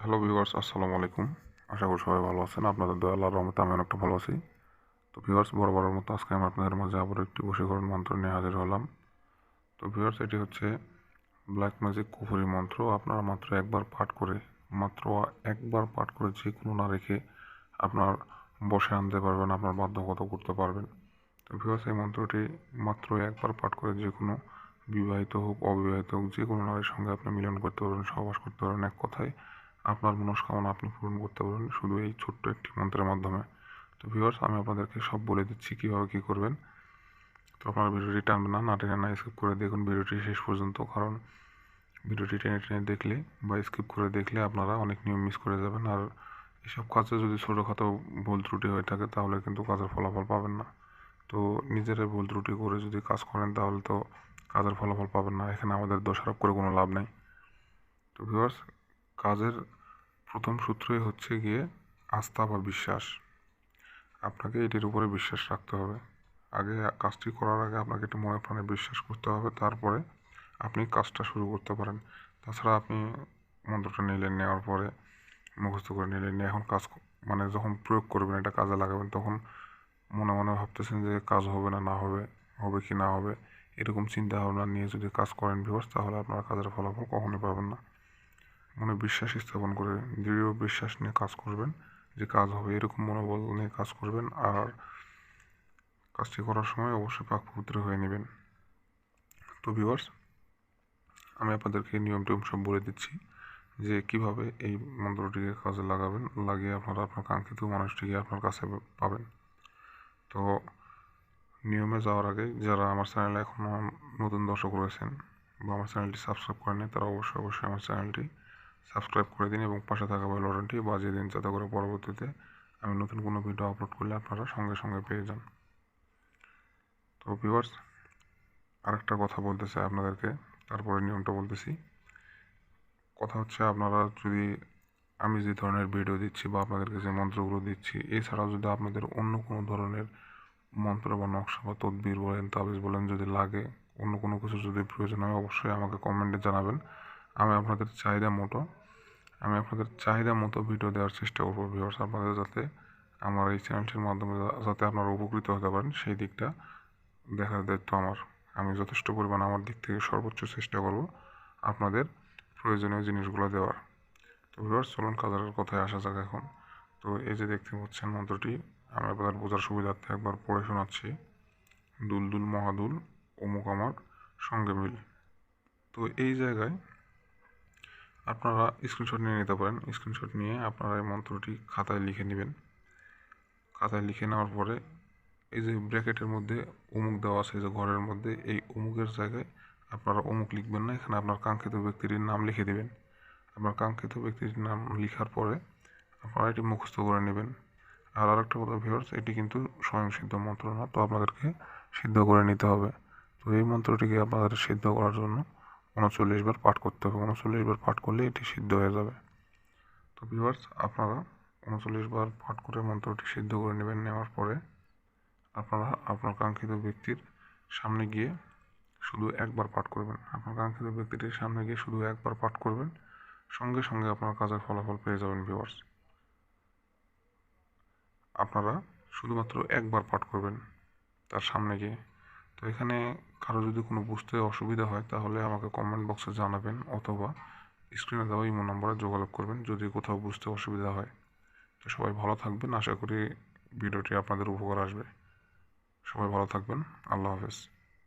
Hello viewers আসসালামু আলাইকুম। আশা করি সবাই ভালো আছেন। আপনাদের দয়া, আল্লাহর রহমতে আমি অনেকটা ভালো আছি। তো ভিউয়ার্স বরাবরের মতো আজকে আমি আপনাদের মাঝে আবার একটি বশীকরণ মন্ত্র নিয়ে হাজির হলাম। তো ভিউয়ার্স এটি হচ্ছে ব্ল্যাক ম্যাজিক কুফুরি মন্ত্র। আপনারা মাত্র একবার পাঠ করে, মাত্র একবার পাঠ করে যে কোনো না রেখে আপনার বসে আনতে পারবেন, আপনার বাধ্যগত করতে পারবেন। তো ভিউয়ার্স এই মন্ত্রটি মাত্র একবার পাঠ করে যে কোনো বিবাহিত হোক, অবিবাহিত হোক যে কোনো নারীর সঙ্গে আপনি মিলন করতে পারবেন, সহবাস করতে পারবেন। এক কথায় আপনার মনস্কামনা আপনি পূরণ করতে পারবেন শুধু এই ছোট্ট একটি মন্ত্রের মাধ্যমে। তো ভিউয়ার্স আমি আপনাদেরকে সব বলে দিচ্ছি কীভাবে কী করবেন। তো আপনার ভিডিওটি টানবেন না না টেনে না স্কিপ করে দেখুন ভিডিওটি শেষ পর্যন্ত, কারণ ভিডিওটি টেনে টেনে দেখলে বা স্কিপ করে দেখলে আপনারা অনেক নিয়ম মিস করে যাবেন। আর এসব কাজে যদি ছোটোখাটো ভুল ত্রুটি হয়ে থাকে, তাহলে কিন্তু কাজের ফলাফল পাবেন না। তো নিজেরাই ভুল ত্রুটি করে যদি কাজ করেন, তাহলে তো কাজের ফলাফল পাবেন না। এখানে আমাদের দোষারোপ করে কোনো লাভ নেই। তো ভিউয়ার্স কাজের প্রথম সূত্রই হচ্ছে গিয়ে আস্থা বা বিশ্বাস। আপনাকে এটির উপরে বিশ্বাস রাখতে হবে। আগে কাজটি করার আগে আপনাকে একটু মনে প্রাণে বিশ্বাস করতে হবে, তারপরে আপনি কাজটা শুরু করতে পারেন। তাছাড়া আপনি মন্ত্রটা নিলেন, নেওয়ার পরে মুখস্থ করে নিলেন, নিয়ে এখন কাজ মানে যখন প্রয়োগ করবেন, এটা কাজে লাগাবেন, তখন মনে মনে ভাবতেছেন যে কাজ হবে না না হবে হবে কি না হবে, এরকম চিন্তা ভাবনা নিয়ে যদি কাজ করেন ভিউয়ার্স তাহলে আপনার কাজের ফলাফল কখনোই পাবেন না। মনে বিশ্বাস স্থাপন করে, দৃঢ় বিশ্বাস নিয়ে কাজ করবেন, যে কাজ হবে এরকম মনোবল নিয়ে কাজ করবেন, আর কাজটি করার সময় অবশ্যই পাক পবিত্র হয়ে নেবেন। তো ভিউয়ার্স আমি আপনাদেরকে নিয়ম টিয়ম সব বলে দিচ্ছি যে কীভাবে এই মন্ত্রটিকে কাজে লাগাবেন, লাগিয়ে আপনারা আপনার কাঙ্ক্ষিত মানুষটিকে আপনার কাছে পাবেন। তো নিয়মে যাওয়ার আগে যারা আমার চ্যানেলে এখনও নতুন দর্শক রয়েছেন বা আমার চ্যানেলটি সাবস্ক্রাইব করেনি তারা অবশ্যই অবশ্যই আমার চ্যানেলটি সাবস্ক্রাইব করে দিন এবং পাশে থাকা বেল বাটনটি বাজিয়ে দিন যাতে করে পরবর্তীতে আমি নতুন কোনো ভিডিও আপলোড করলে আপনারা সঙ্গে সঙ্গে পেয়ে যান। তো ভিউয়ার্স আরেকটা কথা বলতে চাই আপনাদেরকে, তারপরে নিয়মটা বলতেছি। কথা হচ্ছে আপনারা যদি আমি যে ধরনের ভিডিও দিচ্ছি বা আপনাদেরকে যে মন্ত্রগুলো দিচ্ছি, এছাড়াও যদি আপনাদের অন্য কোনো ধরনের মন্ত্র বা নকশা বা তদবির বলেন, তাবিজ বলেন যদি লাগে, অন্য কোনো কিছু যদি প্রয়োজন হয়, অবশ্যই আমাকে কমেন্টে জানাবেন। আমি আপনাদের চাহিদা মতো, আমি আপনাদের চাহিদা মতো ভিডিও দেওয়ার চেষ্টা করব ভিউয়ার্স আপনাদের যাতে আমার এই চ্যানেলটির মাধ্যমে যাতে আপনারা উপকৃত হতে পারেন, সেই দিকটা দেখার দায়িত্ব আমার। আমি যথেষ্ট পরিমাণ আমার দিক থেকে সর্বোচ্চ চেষ্টা করব আপনাদের প্রয়োজনীয় জিনিসগুলো দেওয়ার। তো ভিউয়ার্স চলুন কাজের কথায় আসা যাক এখন। তো এই যে দেখতে পাচ্ছেন মন্ত্রটি, আমি আপনাদের বোঝার সুবিধার্থে একবার পড়ে শোনাচ্ছি। দুলদুল মহাদুল, অমুক আমার সঙ্গে মিল। তো এই জায়গায় আপনারা স্ক্রিনশট নিয়ে নিতে পারেন। স্ক্রিনশট নিয়ে আপনারা এই মন্ত্রটি খাতায় লিখে নেবেন। খাতায় লিখে নেওয়ার পরে এই যে ব্র্যাকেটের মধ্যে অমুক দেওয়া আছে যে ঘরের মধ্যে, এই অমুকের জায়গায় আপনারা অমুক লিখবেন না। এখানে আপনার কাঙ্ক্ষিত ব্যক্তিটির নাম লিখে দেবেন। আপনার কাঙ্ক্ষিত ব্যক্তির নাম লেখার পরে আপনারা এটি মুখস্থ করে নেবেন। আর আরেকটা কথা ভিউয়ার্স এটি কিন্তু স্বয়ং সিদ্ধ মন্ত্র না, তো আপনাদেরকে সিদ্ধ করে নিতে হবে। তো এই মন্ত্রটিকে আপনাদের সিদ্ধ করার জন্য উনচল্লিশ বার পাঠ করতে হবে। উনচল্লিশ বার পাঠ করলে এটি সিদ্ধ হয়ে যাবে। তো ভিউয়ার্স আপনারা উনচল্লিশ বার পাঠ করে মন্ত্রটি সিদ্ধ করে নেবেন, নেওয়ার পরে আপনারা আপনার কাঙ্ক্ষিত ব্যক্তির সামনে গিয়ে শুধু একবার পাঠ করবেন। আপনার কাঙ্ক্ষিত ব্যক্তিটির সামনে গিয়ে শুধু একবার পাঠ করবেন, সঙ্গে সঙ্গে আপনার কাজের ফলাফল পেয়ে যাবেন ভিউয়ার্স আপনারা শুধুমাত্র একবার পাঠ করবেন তার সামনে গিয়ে। তো এখানে কারও যদি কোনো বুঝতে অসুবিধা হয়, তাহলে আমাকে কমেন্ট বক্সে জানাবেন অথবা স্ক্রিনে দেওয়া ইমো নম্বরে যোগাযোগ করবেন যদি কোথাও বুঝতে অসুবিধা হয়। তো সবাই ভালো থাকবেন, আশা করি ভিডিওটি আপনাদের উপকার আসবে। সবাই ভালো থাকবেন, আল্লাহ হাফেজ।